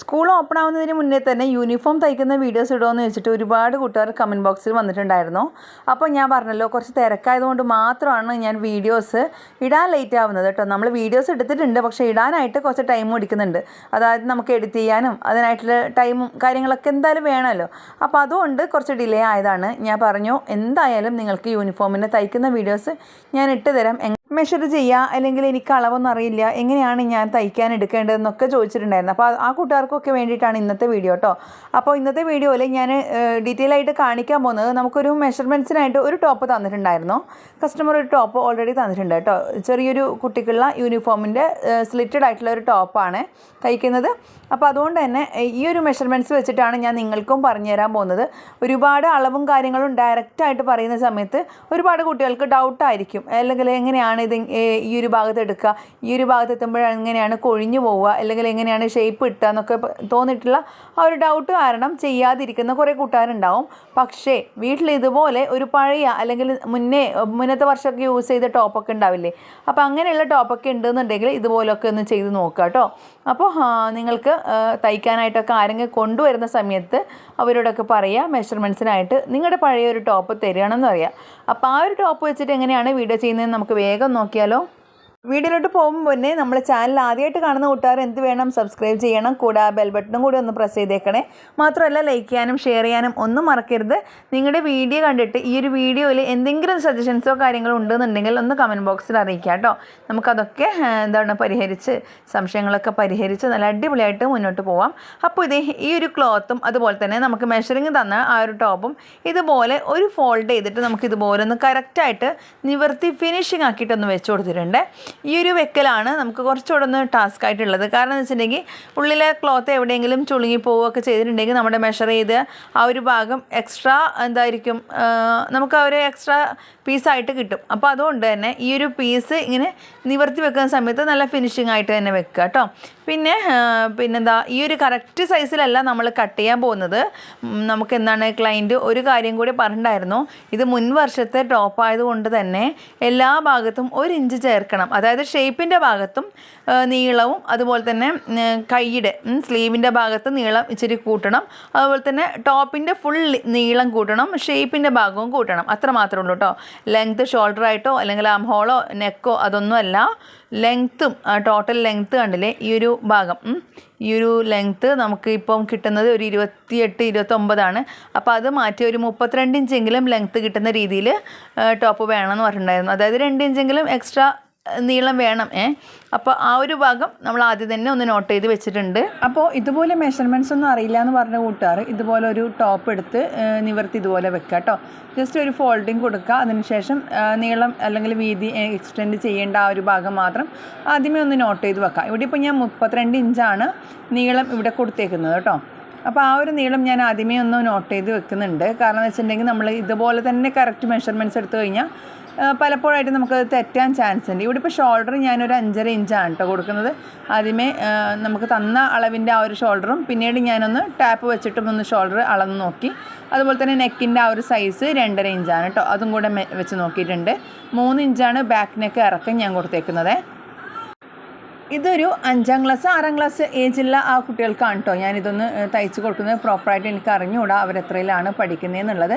School open ആവുന്നതിന് മുന്നേ തന്നെ യൂണിഫോം തയ്ക്കുന്ന വീഡിയോസ് ഇടുമെന്ന് വെച്ചിട്ട് ഒരുപാട് കൂട്ടുകാർ കമന്റ് ബോക്സിൽ വന്നിട്ടുണ്ടായിരുന്നു. അപ്പോൾ ഞാൻ പറഞ്ഞല്ലോ കുറച്ച് തിരക്കായതുകൊണ്ട് മാത്രമാണ് ഞാൻ വീഡിയോസ് ഇടാൻ ലേറ്റ് ആവുന്നത് കേട്ടോ. നമ്മൾ വീഡിയോസ് എടുത്തിട്ടുണ്ട് പക്ഷേ ഇടാനായിട്ട് കുറച്ച് ടൈം എടുക്കുന്നുണ്ട്. അതായത് നമുക്ക് എഡിറ്റ് ചെയ്യാനും അതിനായിട്ടുള്ള ടൈമും കാര്യങ്ങളൊക്കെ എന്തായാലും വേണമല്ലോ. അപ്പോൾ അതുകൊണ്ട് കുറച്ച് ഡിലേ ആയതാണ്. ഞാൻ പറഞ്ഞു എന്തായാലും നിങ്ങൾക്ക് യൂണിഫോമിന്റെ തയ്ക്കുന്ന വീഡിയോസ് ഞാൻ ഇട്ട് തരാം മെഷർ ചെയ്യുക അല്ലെങ്കിൽ എനിക്ക് അളവൊന്നും അറിയില്ല. എങ്ങനെയാണ് ഞാൻ തയ്ക്കാൻ എടുക്കേണ്ടതെന്നൊക്കെ ചോദിച്ചിട്ടുണ്ടായിരുന്നു. അപ്പോൾ ആ കൂട്ടുകാർക്കൊക്കെ വേണ്ടിയിട്ടാണ് ഇന്നത്തെ വീഡിയോ കേട്ടോ അപ്പോൾ ഇന്നത്തെ വീഡിയോയിൽ ഞാൻ ഡീറ്റെയിൽ ആയിട്ട് കാണിക്കാൻ പോകുന്നത് നമുക്കൊരു മെഷർമെന്റ്സിനായിട്ട് ഒരു ടോപ്പ് തന്നിട്ടുണ്ടായിരുന്നു. കസ്റ്റമർ ഒരു ടോപ്പ് ഓൾറെഡി തന്നിട്ടുണ്ട് കേട്ടോ ചെറിയൊരു കുട്ടിക്കുള്ള യൂണിഫോമിന്റെ സ്ലിറ്റഡ് ആയിട്ടുള്ള ഒരു ടോപ്പാണ് തയ്ക്കുന്നത്. അപ്പോൾ അതുകൊണ്ട് തന്നെ ഈ ഒരു മെഷർമെന്റ്സ് വെച്ചിട്ടാണ് ഞാൻ നിങ്ങൾക്കും പറഞ്ഞു തരാൻ പോകുന്നത്. ഒരുപാട് അളവും കാര്യങ്ങളും ഡയറക്റ്റായിട്ട് പറയുന്ന സമയത്ത് ഒരുപാട് കുട്ടികൾക്ക് ഡൗട്ടായിരിക്കും അല്ലെങ്കിൽ എങ്ങനെയാണ് ഇത് ഈ ഒരു ഭാഗത്ത് എടുക്കുക. ഈ ഒരു ഭാഗത്ത് എത്തുമ്പോഴാണ് എങ്ങനെയാണ് കൊഴിഞ്ഞു പോവുക അല്ലെങ്കിൽ എങ്ങനെയാണ് ഷേപ്പ് ഇട്ടുക എന്നൊക്കെ തോന്നിയിട്ടുള്ള ആ ഒരു ഡൗട്ട് കാരണം ചെയ്യാതിരിക്കുന്ന കുറേ കൂട്ടുകാരുണ്ടാവും. പക്ഷേ വീട്ടിൽ ഇതുപോലെ ഒരു പഴയ അല്ലെങ്കിൽ മുന്നേ മുന്നത്തെ വർഷമൊക്കെ യൂസ് ചെയ്ത ടോപ്പൊക്കെ ഉണ്ടാവില്ലേ? അപ്പോൾ അങ്ങനെയുള്ള ടോപ്പൊക്കെ ഉണ്ടെന്നുണ്ടെങ്കിൽ ഇതുപോലൊക്കെ ഒന്ന് ചെയ്ത് നോക്കുക കേട്ടോ. അപ്പോൾ നിങ്ങൾക്ക് തയ്ക്കാനായിട്ടൊക്കെ ആരെങ്കിലും കൊണ്ടുവരുന്ന സമയത്ത് അവരോടൊക്കെ പറയുക മെഷർമെന്റ്സിനായിട്ട് നിങ്ങളുടെ പഴയ ഒരു ടോപ്പ് തരികയാണെന്ന് പറയാം. അപ്പോൾ ആ ഒരു ടോപ്പ് വെച്ചിട്ട് എങ്ങനെയാണ് വീഡിയോ ചെയ്യുന്നതെന്ന് നമുക്ക് വേഗം നോക്കിയാലോ? വീഡിയോയിലോട്ട് പോകുമ്പോൾ മുന്നേ നമ്മൾ ചാനൽ ആദ്യമായിട്ട് കാണുന്ന കൂട്ടുകാർ എന്ത് വേണം സബ്സ്ക്രൈബ് ചെയ്യണം. കൂടെ ബെൽ ബട്ടണും കൂടി ഒന്ന് പ്രസ് ചെയ്തേക്കണേ. മാത്രമല്ല ലൈക്ക് ചെയ്യാനും ഷെയർ ചെയ്യാനും ഒന്നും മറക്കരുത്. നിങ്ങളുടെ വീഡിയോ കണ്ടിട്ട് ഈ ഒരു വീഡിയോയിൽ എന്തെങ്കിലും സജഷൻസോ കാര്യങ്ങളോ ഉണ്ടെന്നുണ്ടെങ്കിൽ ഒന്ന് കമന്റ് ബോക്സിൽ അറിയിക്കാം കേട്ടോ നമുക്കതൊക്കെ എന്താണ് പരിഹരിച്ച് സംശയങ്ങളൊക്കെ പരിഹരിച്ച് നല്ല അടിപൊളിയായിട്ട് മുന്നോട്ട് പോവാം. അപ്പോൾ ഇതേ ഈ ഒരു ക്ലോത്തും അതുപോലെ തന്നെ നമുക്ക് മെഷറിങ് തന്ന ആ ഒരു ടോപ്പും ഇതുപോലെ ഒരു ഫോൾഡ് ചെയ്തിട്ട് നമുക്ക് ഇതുപോലെ ഒന്ന് കറക്റ്റായിട്ട് നിവർത്തി ഫിനിഷിംഗ് ആക്കിയിട്ടൊന്ന് വെച്ച് കൊടുത്തിട്ടുണ്ട്. ഈ ഒരു വെക്കലാണ് നമുക്ക് കുറച്ചുകൂടെ ഒന്ന് ടാസ്ക് ആയിട്ടുള്ളത്. കാരണം എന്ന് വെച്ചിട്ടുണ്ടെങ്കിൽ ഉള്ളിലെ ക്ലോത്ത് എവിടെയെങ്കിലും ചുളുങ്ങി പോവുകയൊക്കെ ചെയ്തിട്ടുണ്ടെങ്കിൽ നമ്മുടെ മെഷർ ചെയ്ത് ആ ഒരു ഭാഗം എക്സ്ട്രാ എന്തായിരിക്കും നമുക്ക് ആ ഒരു എക്സ്ട്രാ പീസായിട്ട് കിട്ടും. അപ്പോൾ അതുകൊണ്ട് തന്നെ ഈ ഒരു പീസ് ഇങ്ങനെ നിവർത്തി വെക്കുന്ന സമയത്ത് നല്ല ഫിനിഷിംഗ് ആയിട്ട് തന്നെ വെക്കുക കേട്ടോ. പിന്നെ പിന്നെന്താ ഈ ഒരു കറക്റ്റ് സൈസിലല്ല നമ്മൾ കട്ട് ചെയ്യാൻ പോകുന്നത്. നമുക്ക് എന്താണ് ക്ലയന്റ് ഒരു കാര്യം കൂടി പറഞ്ഞിട്ടുണ്ടായിരുന്നു. ഇത് മുൻ വർഷത്തെ ടോപ്പ് ആയതുകൊണ്ട് തന്നെ എല്ലാ ഭാഗത്തും ഒരു ഇഞ്ച് ചേർക്കണം. അതായത് ഷേപ്പിന്റെ ഭാഗത്തും നീളവും അതുപോലെ തന്നെ കൈയുടെ സ്ലീവിന്റെ ഭാഗത്ത് നീളം ഇച്ചിരി കൂട്ടണം. അതുപോലെ തന്നെ ടോപ്പിന്റെ ഫുൾ നീളം കൂട്ടണം ഷേപ്പിന്റെ ഭാഗവും കൂട്ടണം. അത്ര മാത്രമേ ഉള്ളൂ കേട്ടോ ലെങ്ത്ത് ഷോൾഡറായിട്ടോ അല്ലെങ്കിൽ ആം ഹോളോ നെക്കോ അതൊന്നുമല്ല. ലെങ്ത്തും ടോട്ടൽ ലെങ്ത്ത് കണ്ടില്ലേ? ഈ ഒരു ഭാഗം. ഈ ഒരു ലെങ്ത്ത് നമുക്ക് ഇപ്പം കിട്ടുന്നത് ഒരു ഇരുപത്തിയെട്ട് ഇരുപത്തൊമ്പതാണ്. അപ്പോൾ അത് മാറ്റി ഒരു മുപ്പത്തിരണ്ട് ഇഞ്ചെങ്കിലും ലെങ്ത്ത് കിട്ടുന്ന രീതിയിൽ ടോപ്പ് വേണമെന്ന് പറഞ്ഞിട്ടുണ്ടായിരുന്നു. അതായത് രണ്ട് ഇഞ്ചെങ്കിലും എക്സ്ട്രാ നീളം വേണം ഏ? അപ്പോൾ ആ ഒരു ഭാഗം നമ്മൾ ആദ്യം തന്നെ ഒന്ന് നോട്ട് ചെയ്ത് വെച്ചിട്ടുണ്ട്. അപ്പോൾ ഇതുപോലെ മെഷർമെന്റ്സ് ഒന്നും അറിയില്ല എന്ന് പറഞ്ഞ കൂട്ടുകാർ ഇതുപോലെ ഒരു ടോപ്പ് എടുത്ത് നിവർത്തി ഇതുപോലെ വെക്കുക കേട്ടോ ജസ്റ്റ് ഒരു ഫോൾഡിങ് കൊടുക്കുക അതിനുശേഷം നീളം അല്ലെങ്കിൽ വീതി എക്സ്റ്റെൻഡ് ചെയ്യേണ്ട ആ ഒരു ഭാഗം മാത്രം ആദ്യമേ ഒന്ന് നോട്ട് ചെയ്ത് വെക്കുക ഇവിടെ ഇപ്പോൾ ഞാൻ മുപ്പത്തിരണ്ട് ഇഞ്ചാണ് നീളം ഇവിടെ കൊടുത്തേക്കുന്നത് കേട്ടോ അപ്പോൾ ആ ഒരു നീളം ഞാൻ ആദ്യമേ ഒന്ന് നോട്ട് ചെയ്ത് വെക്കുന്നുണ്ട്. കാരണം എന്ന് വെച്ചിട്ടുണ്ടെങ്കിൽ നമ്മൾ ഇതുപോലെ തന്നെ കറക്റ്റ് മെഷർമെന്റ്സ് എടുത്തു കഴിഞ്ഞാൽ പലപ്പോഴായിട്ട് നമുക്ക് തെറ്റാൻ ചാൻസ് ഉണ്ട്. ഇവിടെ ഇപ്പോൾ ഷോൾഡർ ഞാനൊരു അഞ്ചര ഇഞ്ചാണ് കേട്ടോ കൊടുക്കുന്നത്. ആദ്യമേ നമുക്ക് തന്ന അളവിന്റെ ആ ഒരു ഷോൾഡറും പിന്നീട് ഞാനൊന്ന് ടാപ്പ് വെച്ചിട്ടും ഒന്ന് ഷോൾഡർ അളന്ന് നോക്കി. അതുപോലെ തന്നെ നെക്കിന്റെ ആ ഒരു സൈസ് രണ്ടര ഇഞ്ചാണ് കേട്ടോ അതും കൂടെ വെച്ച് നോക്കിയിട്ടുണ്ട്. മൂന്ന് ഇഞ്ചാണ് ബാക്ക് നെക്ക് ഇറക്കം ഞാൻ കൊടുത്തേക്കുന്നത്. ഇതൊരു അഞ്ചാം ക്ലാസ് ആറാം ക്ലാസ് ഏജുള്ള ആ കുട്ടികൾക്കാണ് കേട്ടോ ഞാനിതൊന്ന് തയ്ച്ച് കൊടുക്കുന്നത്. പ്രോപ്പറായിട്ട് എനിക്ക് അറിഞ്ഞുകൂടാ അവരെത്രയിലാണ് പഠിക്കുന്നതെന്നുള്ളത്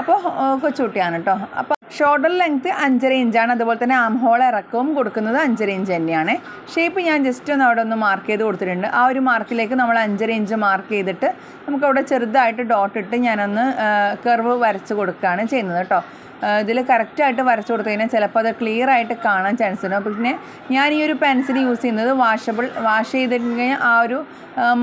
അപ്പോൾ കൊച്ചുകുട്ടിയാണ് കേട്ടോ അപ്പോൾ ഷോൾഡർ ലെങ്ത്ത് അഞ്ചര ഇഞ്ചാണ് അതുപോലെ തന്നെ ആം ഹോൾ ഇറക്കവും കൊടുക്കുന്നത് അഞ്ചര ഇഞ്ച് തന്നെയാണ്. ഷേപ്പ് ഞാൻ ജസ്റ്റ് ഒന്ന് അവിടെ ഒന്ന് മാർക്ക് ചെയ്ത് കൊടുത്തിട്ടുണ്ട്. ആ ഒരു മാർക്കിലേക്ക് നമ്മൾ അഞ്ചര ഇഞ്ച് മാർക്ക് ചെയ്തിട്ട് നമുക്കവിടെ ചെറുതായിട്ട് ഡോട്ട് ഇട്ട് ഞാനൊന്ന് കർവ് വരച്ച് കൊടുക്കുകയാണ് ചെയ്യുന്നത് കേട്ടോ. ഇതിൽ കറക്റ്റായിട്ട് വരച്ചു കൊടുത്തു കഴിഞ്ഞാൽ ചിലപ്പോൾ അത് ക്ലിയർ ആയിട്ട് കാണാൻ ചാൻസ് ഉണ്ട്. അപ്പോൾ പിന്നെ ഞാൻ ഈ ഒരു പെൻസിൽ യൂസ് ചെയ്യുന്നത് വാഷബിൾ വാഷ് ചെയ്തിട്ടുണ്ടെങ്കിൽ ആ ഒരു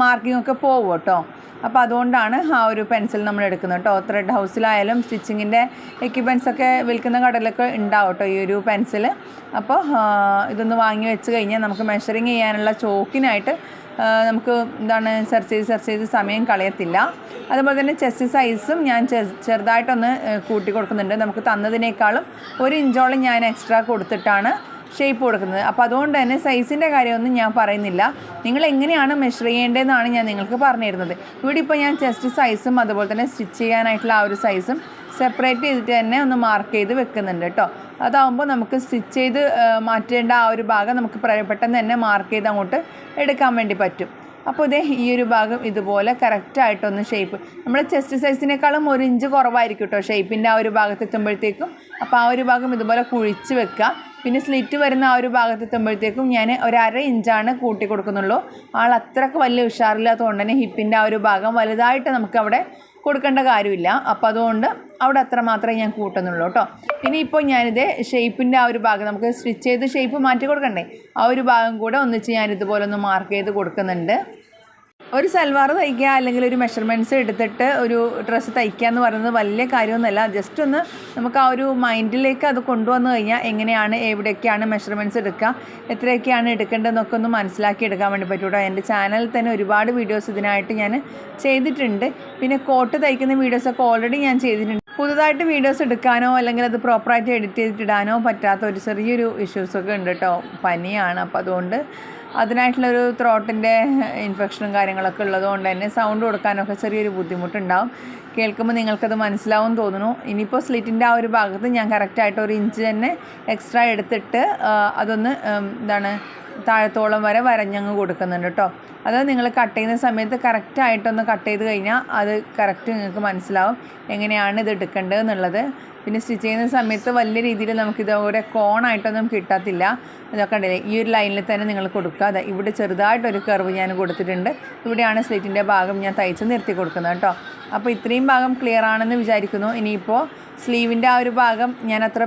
മാർക്കിംഗ് ഒക്കെ പോകും കേട്ടോ. അപ്പോൾ അതുകൊണ്ടാണ് ആ ഒരു പെൻസിൽ നമ്മൾ എടുക്കുന്നത് കേട്ടോ. ത്രെഡ് ഹൗസിലായാലും സ്റ്റിച്ചിങ്ങിന്റെ എക്യുപ്മെന്റ്സ് ഒക്കെ വിൽക്കുന്ന കടലൊക്കെ ഉണ്ടാവും കേട്ടോ ഈ ഒരു പെൻസിൽ അപ്പോൾ ഇതൊന്ന് വാങ്ങി വെച്ച് കഴിഞ്ഞാൽ നമുക്ക് മെഷറിങ് ചെയ്യാനുള്ള ചോക്കിനായിട്ട് നമുക്ക് എന്താണ് സെർച്ച് ചെയ്ത് സെർച്ച് ചെയ്ത് സമയം കളയത്തില്ല. അതുപോലെ തന്നെ ചെസ്റ്റ് സൈസും ഞാൻ ചെറുതായിട്ടൊന്ന് കൂട്ടി കൊടുക്കുന്നുണ്ട്. നമുക്ക് തന്നതിനേക്കാളും ഒരു ഇഞ്ചോളം ഞാൻ എക്സ്ട്രാ കൊടുത്തിട്ടാണ് ഷേപ്പ് കൊടുക്കുന്നത്. അപ്പോൾ അതുകൊണ്ട് തന്നെ സൈസിന്റെ കാര്യമൊന്നും ഞാൻ പറയുന്നില്ല. നിങ്ങൾ എങ്ങനെയാണ് മെഷർ ചെയ്യേണ്ടതെന്നാണ് ഞാൻ നിങ്ങൾക്ക് പറഞ്ഞു തരുന്നത് ഇവിടെ ഇപ്പോൾ ഞാൻ ചെസ്റ്റ് സൈസും അതുപോലെ തന്നെ സ്റ്റിച്ച് ചെയ്യാനായിട്ടുള്ള ആ ഒരു സൈസും സെപ്പറേറ്റ് ചെയ്തിട്ട് തന്നെ ഒന്ന് മാർക്ക് ചെയ്ത് വെക്കുന്നുണ്ട് കേട്ടോ. അതാവുമ്പോൾ നമുക്ക് സ്റ്റിച്ച് ചെയ്ത് മാറ്റേണ്ട ആ ഒരു ഭാഗം നമുക്ക് പെട്ടെന്ന് തന്നെ മാർക്ക് ചെയ്ത് അങ്ങോട്ട് എടുക്കാൻ വേണ്ടി പറ്റും. അപ്പോൾ ഇതേ ഈ ഒരു ഭാഗം ഇതുപോലെ കറക്റ്റായിട്ടൊന്ന് ഷേപ്പ് നമ്മൾ ചെസ്റ്റ് സൈസിനേക്കാളും ഒരു ഇഞ്ച് കുറവായിരിക്കും കേട്ടോ ഷേപ്പിന്റെ ആ ഒരു ഭാഗത്ത് എത്തുമ്പോഴത്തേക്കും അപ്പോൾ ആ ഒരു ഭാഗം ഇതുപോലെ കുഴിച്ച് വെക്കുക. പിന്നെ സ്ലിറ്റ് വരുന്ന ആ ഒരു ഭാഗത്ത് എത്തുമ്പോഴത്തേക്കും ഞാൻ ഒരു അര ഇഞ്ചാണ് കൂട്ടി കൊടുക്കുന്നുള്ളൂ. ആൾ അത്രയ്ക്ക് വലിയ ഉഷാറില്ലാത്തതുകൊണ്ട് തന്നെ ഹിപ്പിന്റെ ആ ഒരു ഭാഗം വലുതായിട്ട് നമുക്കവിടെ കൊടുക്കേണ്ട കാര്യമില്ല. അപ്പോൾ അതുകൊണ്ട് അവിടെ അത്ര മാത്രമേ ഞാൻ കൂട്ടുന്നുള്ളൂ കേട്ടോ. ഇനിയിപ്പോൾ ഞാനിത് ഷേപ്പിന്റെ ആ ഒരു ഭാഗം നമുക്ക് സ്റ്റിച്ച് ചെയ്ത് ഷേപ്പ് മാറ്റി കൊടുക്കണ്ടേ? ആ ഒരു ഭാഗം കൂടെ ഒന്നിച്ച് ഞാൻ ഇതുപോലെ ഒന്ന് മാർക്ക് ചെയ്ത് കൊടുക്കുന്നുണ്ട്. ഒരു സൽവാർ തയ്ക്കുക അല്ലെങ്കിൽ ഒരു മെഷർമെന്റ്സ് എടുത്തിട്ട് ഒരു ഡ്രസ്സ് തയ്ക്കുക എന്ന് പറയുന്നത് വലിയ കാര്യമൊന്നുമല്ല. ജസ്റ്റ് ഒന്ന് നമുക്ക് ആ ഒരു മൈൻഡിലേക്ക് അത് കൊണ്ടുവന്നു കഴിഞ്ഞാൽ എങ്ങനെയാണ് എവിടെയൊക്കെയാണ് മെഷർമെന്റ്സ് എടുക്കുക എത്രയൊക്കെയാണ് എടുക്കേണ്ടതെന്നൊക്കെ ഒന്ന് മനസ്സിലാക്കി എടുക്കാൻ വേണ്ടി പറ്റൂട്ടോ എന്റെ ചാനലിൽ തന്നെ ഒരുപാട് വീഡിയോസ് ഇതിനായിട്ട് ഞാൻ ചെയ്തിട്ടുണ്ട്. പിന്നെ കോട്ട് തയ്ക്കുന്ന വീഡിയോസൊക്കെ ഓൾറെഡി ഞാൻ ചെയ്തിട്ടുണ്ട്. പുതുതായിട്ട് വീഡിയോസ് എടുക്കാനോ അല്ലെങ്കിൽ അത് പ്രോപ്പറായിട്ട് എഡിറ്റ് ചെയ്തിട്ടിടാനോ പറ്റാത്ത ഒരു ചെറിയൊരു ഇഷ്യൂസൊക്കെ ഉണ്ട് കേട്ടോ പനിയാണ്. അപ്പോൾ അതുകൊണ്ട് അതിനായിട്ടുള്ളൊരു ത്രോട്ടിന്റെ ഇൻഫെക്ഷനും കാര്യങ്ങളൊക്കെ ഉള്ളതുകൊണ്ട് തന്നെ സൗണ്ട് കൊടുക്കാനൊക്കെ ചെറിയൊരു ബുദ്ധിമുട്ടുണ്ടാവും. കേൾക്കുമ്പോൾ നിങ്ങൾക്കത് മനസ്സിലാവും തോന്നുന്നു. ഇനിയിപ്പോൾ സ്ലിറ്റിന്റെ ആ ഒരു ഭാഗത്ത് ഞാൻ കറക്റ്റായിട്ട് ഒരു ഇഞ്ച് തന്നെ എക്സ്ട്രാ എടുത്തിട്ട് അതൊന്ന് എന്താണ് താഴത്തോളം വരെ വരഞ്ഞങ്ങ് കൊടുക്കുന്നുണ്ട് കേട്ടോ അത് നിങ്ങൾ കട്ട് ചെയ്യുന്ന സമയത്ത് കറക്റ്റായിട്ടൊന്ന് കട്ട് ചെയ്ത് കഴിഞ്ഞാൽ അത് കറക്റ്റ് നിങ്ങൾക്ക് മനസ്സിലാവും എങ്ങനെയാണ് ഇത് എടുക്കേണ്ടത് എന്നുള്ളത്. പിന്നെ സ്റ്റിച്ച് ചെയ്യുന്ന സമയത്ത് വലിയ രീതിയിൽ നമുക്ക് ഒരു കോണായിട്ടൊന്നും കിട്ടത്തില്ല. ഇതൊക്കെ ഉണ്ടല്ലേ ഈ ഒരു ലൈനിൽ തന്നെ നിങ്ങൾ കൊടുക്കുക. അതെ ഇവിടെ ചെറുതായിട്ടൊരു കർവ് ഞാൻ കൊടുത്തിട്ടുണ്ട്. ഇവിടെയാണ് സ്ലിറ്റിന്റെ ഭാഗം ഞാൻ തയ്ച്ച് നിർത്തി കൊടുക്കുന്നത് കേട്ടോ അപ്പോൾ ഇത്രയും ഭാഗം ക്ലിയർ ആണെന്ന് വിചാരിക്കുന്നു. ഇനിയിപ്പോൾ സ്ലീവിന്റെ ആ ഒരു ഭാഗം ഞാൻ അത്ര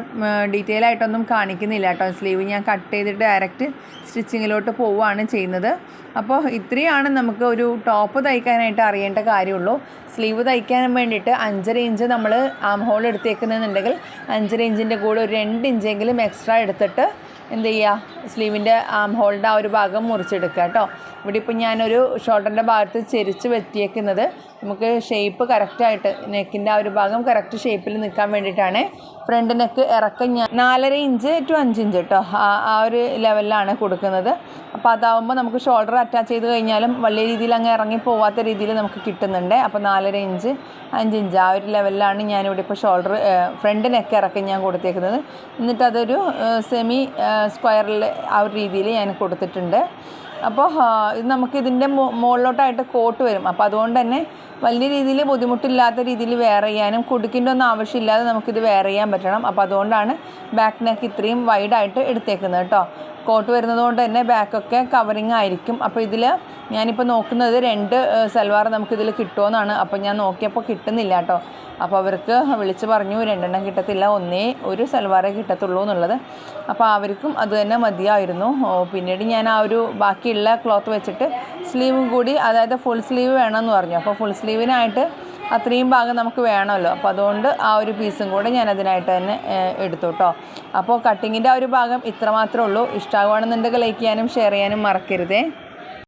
ഡീറ്റെയിൽ ആയിട്ടൊന്നും കാണിക്കുന്നില്ല കേട്ടോ. സ്ലീവ് ഞാൻ കട്ട് ചെയ്തിട്ട് ഡയറക്റ്റ് സ്റ്റിച്ചിങ്ങിലോട്ട് പോവുകയാണ് ചെയ്യുന്നത്. അപ്പോൾ ഇത്രയാണ് നമുക്ക് ഒരു ടോപ്പ് തയ്ക്കാനായിട്ട് അറിയേണ്ട കാര്യമുള്ളൂ. സ്ലീവ് തയ്ക്കാൻ വേണ്ടിയിട്ട് അഞ്ചര ഇഞ്ച് നമ്മൾ ആം ഹോൾ എടുത്തേക്കുന്നുണ്ടെങ്കിൽ അഞ്ചര ഇഞ്ചിന്റെ കൂടെ ഒരു രണ്ട് ഇഞ്ചെങ്കിലും എക്സ്ട്രാ എടുത്തിട്ട് എന്ത് ചെയ്യുക സ്ലീവിന്റെ ആം ഹോളിന്റെ ആ ഒരു ഭാഗം മുറിച്ചെടുക്കുക കേട്ടോ. ഇവിടെ ഇപ്പോൾ ഞാനൊരു ഷോൾഡറിന്റെ ഭാഗത്ത് ചെരിച്ച് വെട്ടിയേക്കുന്നത്. നമുക്ക് ഷേപ്പ് കറക്റ്റായിട്ട് നെക്കിന്റെ ആ ഒരു ഭാഗം കറക്റ്റ് ഷേപ്പിൽ നിൽക്കാൻ വേണ്ടിയിട്ടാണ് ഫ്രണ്ട് നെക്ക് ഇറക്കം ഞാൻ നാലര ഇഞ്ച് ടു അഞ്ച് ഇഞ്ച് കേട്ടോ ആ ഒരു ലെവലിലാണ് കൊടുക്കുന്നത്. അപ്പോൾ അതാവുമ്പോൾ നമുക്ക് ഷോൾഡർ അറ്റാച്ച് ചെയ്ത് കഴിഞ്ഞാലും വലിയ രീതിയിൽ അങ്ങ് ഇറങ്ങി പോവാത്ത രീതിയിൽ നമുക്ക് കിട്ടുന്നുണ്ട്. അപ്പോൾ നാലര ഇഞ്ച് അഞ്ച് ഇഞ്ച് ആ ഒരു ലെവലിലാണ് ഞാനിവിടെ ഇപ്പോൾ ഷോൾഡർ ഫ്രണ്ട് നെക്ക് ഇറക്കം ഞാൻ കൊടുത്തേക്കുന്നത്. എന്നിട്ട് അതൊരു സെമി സ്ക്വയറിൽ ആ ഒരു രീതിയിൽ ഞാൻ കൊടുത്തിട്ടുണ്ട്. അപ്പോൾ ഇത് നമുക്ക് ഇതിന്റെ മുകളിലോട്ടായിട്ട് കോട്ട് വരും. അപ്പോൾ അതുകൊണ്ട് തന്നെ വലിയ രീതിയിൽ ബുദ്ധിമുട്ടില്ലാത്ത രീതിയിൽ വെയർ ചെയ്യാനും കുടുക്കിന്റെ ഒന്നും ആവശ്യമില്ലാതെ നമുക്കിത് വെയർ ചെയ്യാൻ പറ്റണം. അപ്പോൾ അതുകൊണ്ടാണ് ബാക്ക് നെക്ക് ഇത്രയും വൈഡായിട്ട് എടുത്തേക്കുന്നത് കേട്ടോ. കോട്ട് വരുന്നത് കൊണ്ട് തന്നെ ബാക്കൊക്കെ കവറിങ് ആയിരിക്കും. അപ്പോൾ ഇതിൽ ഞാനിപ്പോൾ നോക്കുന്നത് രണ്ട് സൽവാർ നമുക്കിതിൽ കിട്ടുമെന്നാണ് അപ്പോൾ ഞാൻ നോക്കിയപ്പോൾ കിട്ടുന്നില്ല കേട്ടോ. അപ്പോൾ അവർക്ക് വിളിച്ച് പറഞ്ഞു രണ്ടെണ്ണം കിട്ടത്തില്ല ഒന്നേ ഒരു സൽവാറേ കിട്ടത്തുള്ളൂ എന്നുള്ളത്. അപ്പോൾ അവർക്കും അത് തന്നെ മതിയായിരുന്നു. പിന്നീട് ഞാൻ ആ ഒരു ബാക്കിയുള്ള ക്ലോത്ത് വെച്ചിട്ട് സ്ലീവും കൂടി അതായത് ഫുൾ സ്ലീവ് വേണമെന്ന് പറഞ്ഞു. അപ്പോൾ ഫുൾ സ്ലീവിനായിട്ട് അത്രയും ഭാഗം നമുക്ക് വേണമല്ലോ. അപ്പോൾ അതുകൊണ്ട് ആ ഒരു പീസും കൂടെ ഞാൻ അതിനായിട്ട് തന്നെ എടുത്തു കേട്ടോ അപ്പോൾ കട്ടിങ്ങിന്റെ ആ ഒരു ഭാഗം ഇത്ര മാത്രമേ ഉള്ളൂ. ഇഷ്ടമാകുകയാണെന്നുണ്ടെങ്കിൽ ലൈക്ക് ചെയ്യാനും ഷെയർ ചെയ്യാനും മറക്കരുതേ.